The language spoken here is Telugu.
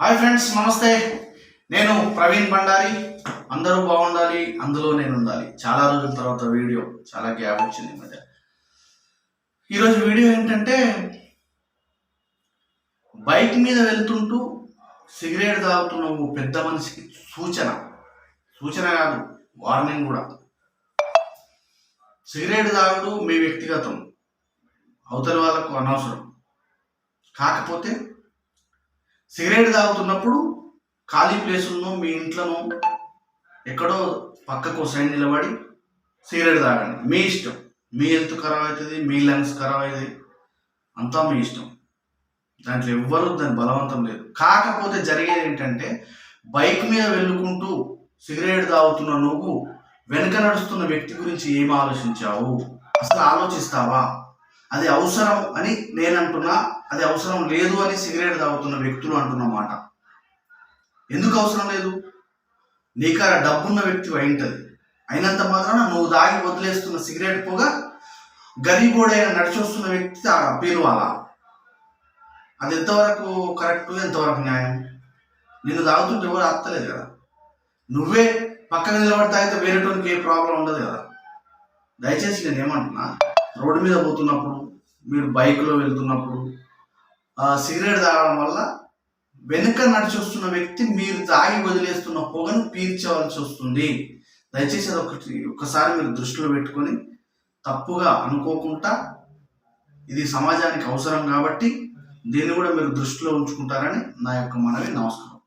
హాయ్ ఫ్రెండ్స్ నమస్తే. నేను ప్రవీణ్ భండారి. అందరూ బాగుండాలి అందులో నేను ఉండాలి చాలా రోజుల తర్వాత వీడియో చాలా గ్యాప్ వచ్చింది మధ్య. ఈరోజు వీడియో ఏంటంటే బైక్ మీద వెళ్తుంటూ సిగరెట్ తాగుతున్న ఓ పెద్ద మనిషికి సూచన. సూచన కాదు వార్నింగ్ కూడా. సిగరెట్ తాగుడు మీ వ్యక్తిగతం అవతల వాళ్ళకు అనవసరం. కాకపోతే సిగరెట్ తాగుతున్నప్పుడు ఖాళీ ప్లేసులను మీ ఇంట్లోనో ఎక్కడో పక్కకు సైడ్ నిలబడి సిగరెట్ తాగండి. మీ ఇష్టం. మీ హెల్త్ ఖరాబ్ అవుతుంది మీ లంగ్స్ ఖరాబ్ అవుతుంది అంతా మీ ఇష్టం. దాంట్లో ఎవ్వరూ దాని బలవంతం లేదు. కాకపోతే జరిగేది ఏంటంటే బైక్ మీద వెళ్ళుకుంటూ సిగరెట్ తాగుతున్న నువ్వు వెనుక నడుస్తున్న వ్యక్తి గురించి ఏం ఆలోచించావు? అసలు ఆలోచిస్తావా? అది అవసరం అని నేను అంటున్నా అది అవసరం లేదు అని సిగరెట్ తాగుతున్న వ్యక్తులు అంటున్నమాట ఎందుకు అవసరం లేదు? నీకు డబ్బున్న వ్యక్తి అయింటది అయినంత మాత్రాన నువ్వు దాగి వదిలేస్తున్న సిగరెట్ పొగ గరీబోడైన నడిచొస్తున్న వ్యక్తి ఆ అలా అది ఎంతవరకు కరెక్ట్ ఎంతవరకు న్యాయం? నిన్ను తాగుతుంటే ఎవరు ఆపుతలేదు కదా. నువ్వే పక్కన నిలబడి తాగితే వేరేటోనికి ఏ ప్రాబ్లం ఉండదు కదా. దయచేసి నేను ఏమంటున్నా రోడ్డు మీద పోతున్నప్పుడు మీరు బైక్లో వెళ్తున్నప్పుడు ఆ సిగరెట్ తాగడం వల్ల వెనుక నడిచి వస్తున్న వ్యక్తి మీరు తాగి వదిలేస్తున్న పొగను పీల్చవలసి వస్తుంది. దయచేసి అది ఒకటి ఒక్కసారి మీరు దృష్టిలో పెట్టుకొని తప్పుగా అనుకోకుండా ఇది సమాజానికి అవసరం కాబట్టి దీన్ని కూడా మీరు దృష్టిలో ఉంచుకుంటారని నా యొక్క మనవి. నమస్కారం.